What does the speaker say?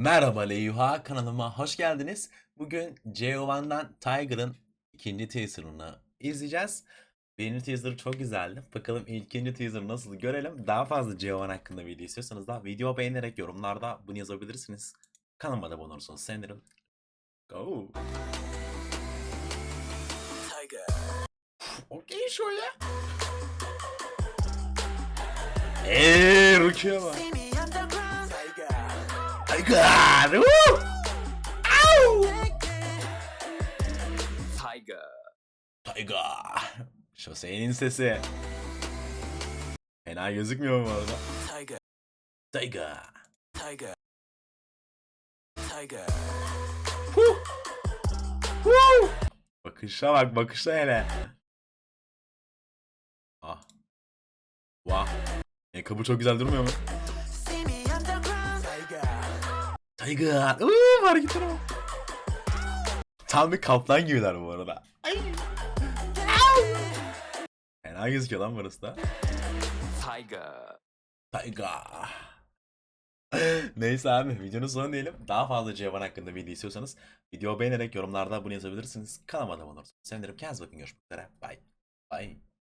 Merhaba Leyuha kanalıma hoş geldiniz. Bugün JO1'dan Tiger'ın ikinci teaserını izleyeceğiz. Birinci teaser çok güzeldi. Bakalım ikinci teaser nasıl görelim. Daha fazla JO1 hakkında video istiyorsanız da video beğenerek yorumlarda bunu yazabilirsiniz. Kanalıma da abone olursanız sevinirim. Go. Tiger. Okey şöyle. Eee Rukiye bak. Tiger. Woo! Au! Tiger. Tiger. Şosenin sesi. Fena gözükmüyor mu bu arada? Tiger. Tiger. Tiger. Tiger. Huh. Huh. Bakışa bak bakışa hele. Ah. Vah. Ayakkabı çok güzel durmuyor mu? Tiger. Uuu hareketlere bak. Tam bir kaplan gibiler bu arada. Ay. Fena gözüküyor lan burası da. Tiger. Tiger. Neyse abi videonun sonu diyelim. Daha fazla Cevan hakkında video istiyorsanız video beğenerek yorumlarda bunu yazabilirsiniz. Kanalıma da abone olursanız sevinirim. Kendinize bakın görüşmek üzere. Bye. Bye.